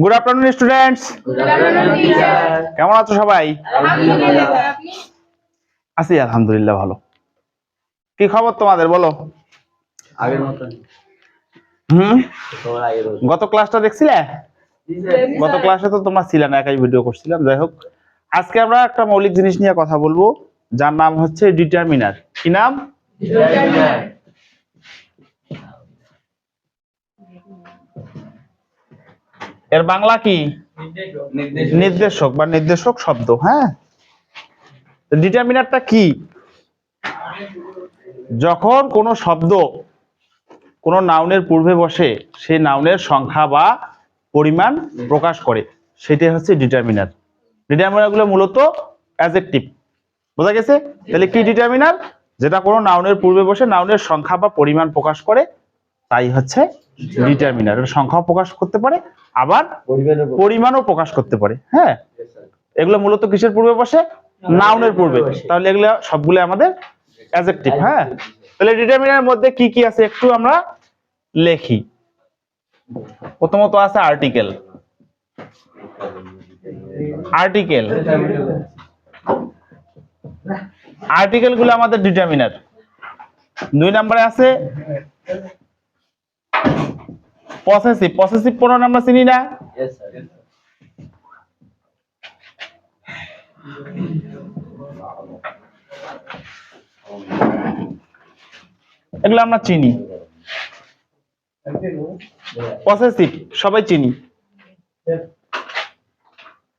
Good afternoon students কেমন আছো সবাই? আছি আলহামদুলিল্লাহ ভালো। কি খবর তোমাদের বলো? আগের মতো হুম? গত ক্লাসটা দেখছিলে? গত ক্লাসে তো তোমরা ছিলে না একাই ভিডিও করছিলাম যাই হোক। আজকে আমরা একটা মৌলিক জিনিস নিয়ে কথা বলব যার নাম হচ্ছে ডিটারমিনার কি নাম? এর বাংলা কি? নির্দেশক। বা নির্দেশক শব্দ হ্যাঁ? ডিটারমিনারটা কি? যখন কোনো শব্দ কোনো নাউনের পূর্বে বসে সেই নাউনের সংখ্যা বা পরিমাণ প্রকাশ করে। সেটাই হচ্ছে ডিটারমিনার। ডিটারমিনারগুলো মূলত অ্যাজেক্টিভ বোঝা গেছে? তাহলে কি ডিটারমিনার? যেটা কোনো নাউনের পূর্বে বসে নাউনের সংখ্যা বা পরিমাণ প্রকাশ করে তাই হচ্ছে ডিটারমিনার। এটা সংখ্যাও প্রকাশ করতে পারে আবার পরিমাণও প্রকাশ করতে পারে। হ্যাঁ? এগুলো মূলত কিসের পূর্বে বসে? নাউনের পূর্বে তাহলে এগুলো সবগুলো আমাদের অ্যাজেক্টিভ হ্যাঁ? তাহলে ডিটারমিনার মধ্যে কি কি আছে একটু আমরা লেখি। প্রথমত আছে আর্টিকেল আর্টিকেল আর্টিকেলগুলো আমাদের ডিটারমিনার দুই নম্বরে আছে পসেসিভ পসেসিভ প্রোনাউন আমরা চিনি না. এগুলো আমরা চিনি। পসেসিভ সবাই চিনি।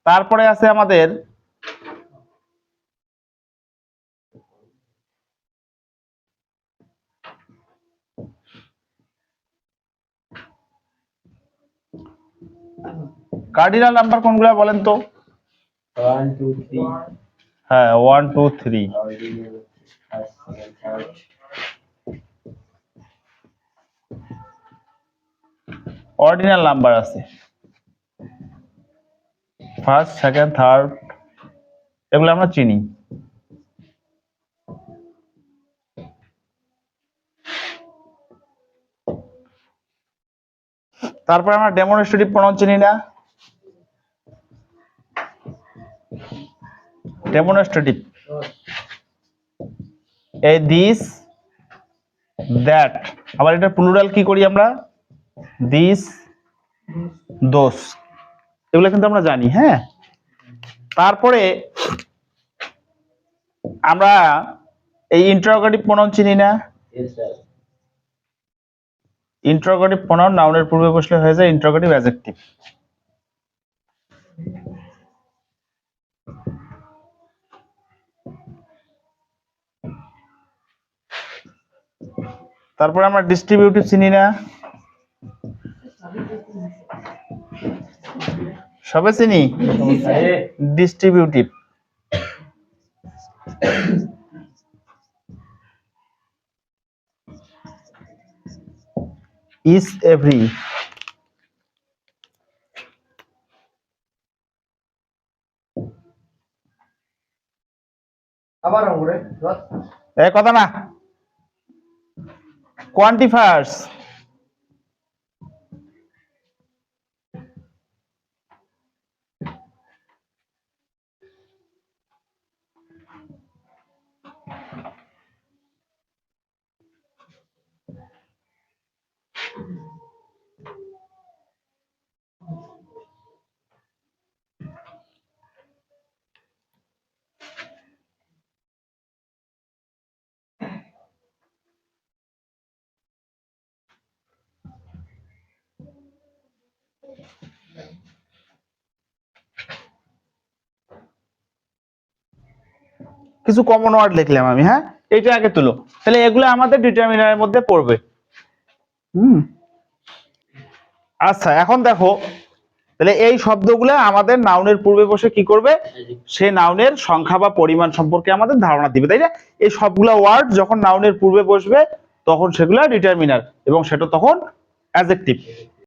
তারপরে আছে আমাদের কার্ডিনাল নাম্বার কোনগুলা বলেন তো. হ্যাঁ one two three. Ordinal number আছে ফার্স্ট সেকেন্ড থার্ড এগুলো আমরা চিনি তারপরে আমরা ডেমনস্ট্রেটিভ প্রণয়ন চিনি না ডেমনস্ট্রেটিভ এই দিস দ্যাট আবার এটা প্লুরাল কি করি আমরা? দিস দোষ এগুলো কিন্তু আমরা জানি হ্যাঁ? তারপরে আমরা এই ইন্টারোগেটিভ প্রনাউন চিনি না. ইন্টারোগেটিভ প্রনাউন নাউনের পূর্বে বসলে হয়ে যায় ইন্টারোগেটিভ অ্যাডজেক্টিভ তারপরে আমরা ডিস্ট্রিবিউটিভ চিনি না। সবে চিনি? ডিস্ট্রিবিউটিভ ইজ এভরি আবার কথা না। কোয়ান্টিফায়ার্স কিছু কমন ওয়ার্ড লিখলাম আমি হ্যাঁ? এটা আগে তুলো। তাহলে এগুলো আমাদের ডিটারমিনারের মধ্যে পড়বে। হুম? আচ্ছা এখন দেখো, তাহলে এই শব্দগুলো আমাদের নাউনের পূর্বে বসে কি করবে? সে নাউনের সংখ্যা বা পরিমাণ সম্পর্কে আমাদের ধারণা দিবে, তাই না? এই সবগুলা ওয়ার্ড যখন নাউনের পূর্বে বসবে, তখন সেগুলো ডিটারমিনার এবং সেটা তখন অ্যাডজেক্টিভ